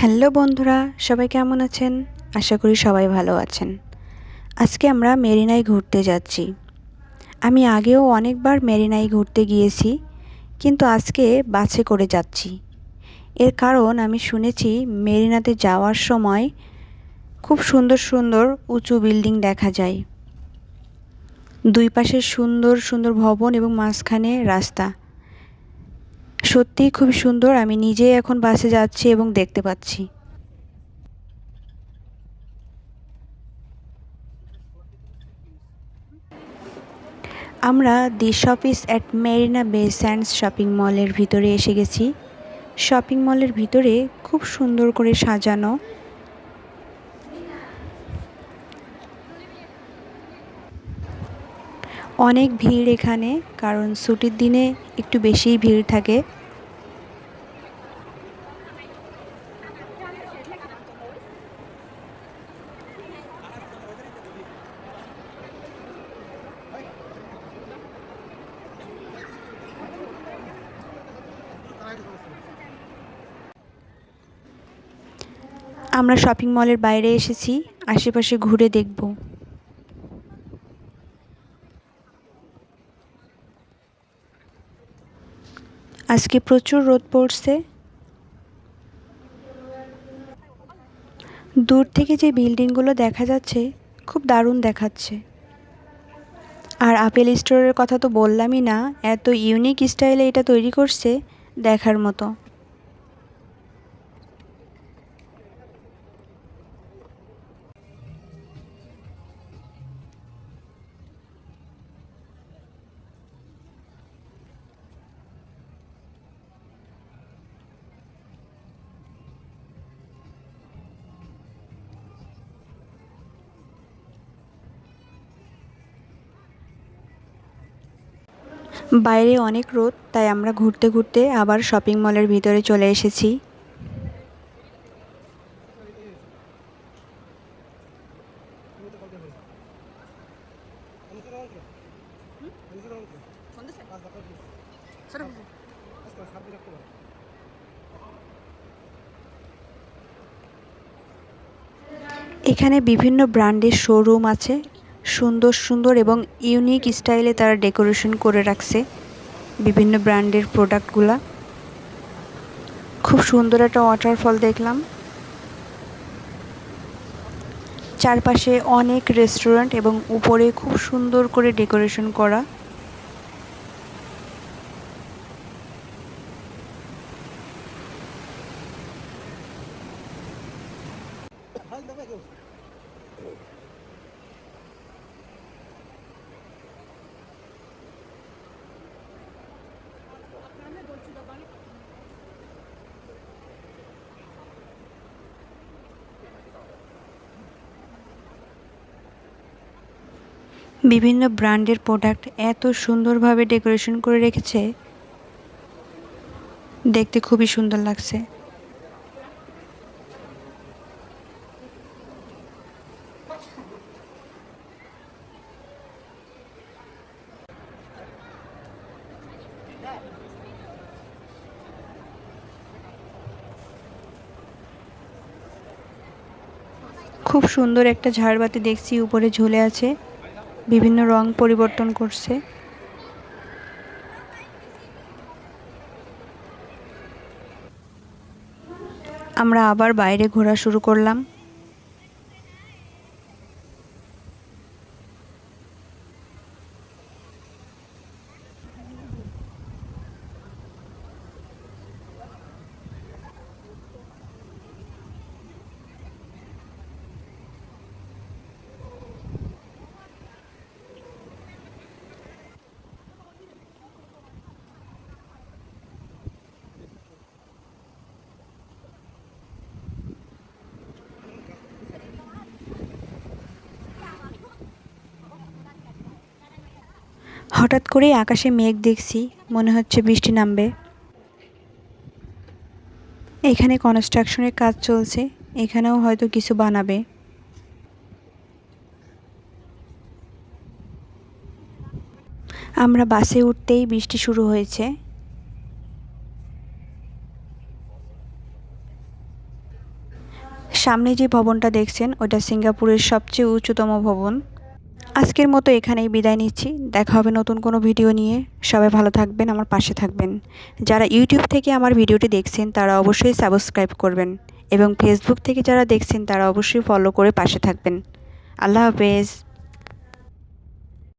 Hello বন্ধুরা, সবাই কেমন আছেন? আশা করি সবাই ভালো আছেন। আজকে আমরা মেরিনায় ঘুরতে যাচ্ছি। আমি আগেও অনেকবার মেরিনায় ঘুরতে গিয়েছি, কিন্তু আজকে বাসে করে যাচ্ছি। এর কারণ আমি শুনেছি মেরিনাতে যাওয়ার সময় খুব সুন্দর সুন্দর উঁচু বিল্ডিং দেখা যায়। দুই পাশে সুন্দর সুন্দর ভবন এবং মাঝখানে রাস্তা। সত্যিই খুব সুন্দর, আমি নিজেই এখন বাসে যাচ্ছি এবং দেখতে পাচ্ছি। আমরা দি শপিস অ্যাট মেরিনা বে স্যান্ডস শপিং মলের ভিতরে এসে গেছি। শপিং মলের ভিতরে খুব সুন্দর করে সাজানো অনেক ভিড় এখানে, কারণ ছুটির দিনে একটু বেশিই ভিড় থাকে। আমরা শপিং মলের বাইরে এসেছি, আশেপাশে ঘুরে দেখব। আজকে প্রচুর রোদ পড়ছে। দূর থেকে যে বিল্ডিংগুলো দেখা যাচ্ছে, খুব দারুণ দেখাচ্ছে। আর আপেল স্টোরের কথা তো বললামই না, এত ইউনিক স্টাইলে এটা তৈরি করছে দেখার মতো। বাইরে অনেক রোদ, তাই আমরা ঘুরতে ঘুরতে আবার শপিং মলের ভিতরে চলে এসেছি। এখানে বিভিন্ন ব্র্যান্ডের শোরুম আছে। সুন্দর সুন্দর এবং ইউনিক স্টাইলে তারা ডেকোরেশন করে রাখছে বিভিন্ন ব্র্যান্ডের প্রোডাক্টগুলা খুব সুন্দর একটা ওয়াটারফল দেখলাম। চারপাশে অনেক রেস্টুরেন্ট এবং উপরে খুব সুন্দর করে ডেকোরেশন করা। বিভিন্ন ব্র্যান্ডের প্রোডাক্ট এত সুন্দরভাবে ডেকোরেশন করে রেখেছে, দেখতে খুবই সুন্দর লাগছে। খুব সুন্দর একটা ঝাড়বাতি দেখছি, উপরে ঝুলে আছে। বিভিন্ন রং পরিবর্তন করছে। আমরা আবার বাইরে ঘোরা শুরু করলাম। হঠাৎ করেই আকাশে মেঘ দেখছি, মনে হচ্ছে বৃষ্টি নামবে। এখানে কনস্ট্রাকশনের কাজ চলছে, এখানেও হয়তো কিছু বানাবে। আমরা বাসে উঠতেই বৃষ্টি শুরু হয়েছে। সামনে যে ভবনটা দেখছেন, ওটা সিঙ্গাপুরের সবচেয়ে উঁচুতম ভবন। আজকের মতো এখানেই বিদায় নিচ্ছি। দেখা হবে নতুন কোনো ভিডিও নিয়ে। সবাই ভালো থাকবেন, আমার পাশে থাকবেন। যারা ইউটিউব থেকে আমার ভিডিওটি দেখছেন, তারা অবশ্যই সাবস্ক্রাইব করবেন এবং ফেসবুক থেকে যারা দেখছেন, তারা অবশ্যই ফলো করে পাশে থাকবেন। আল্লাহ হাফেজ।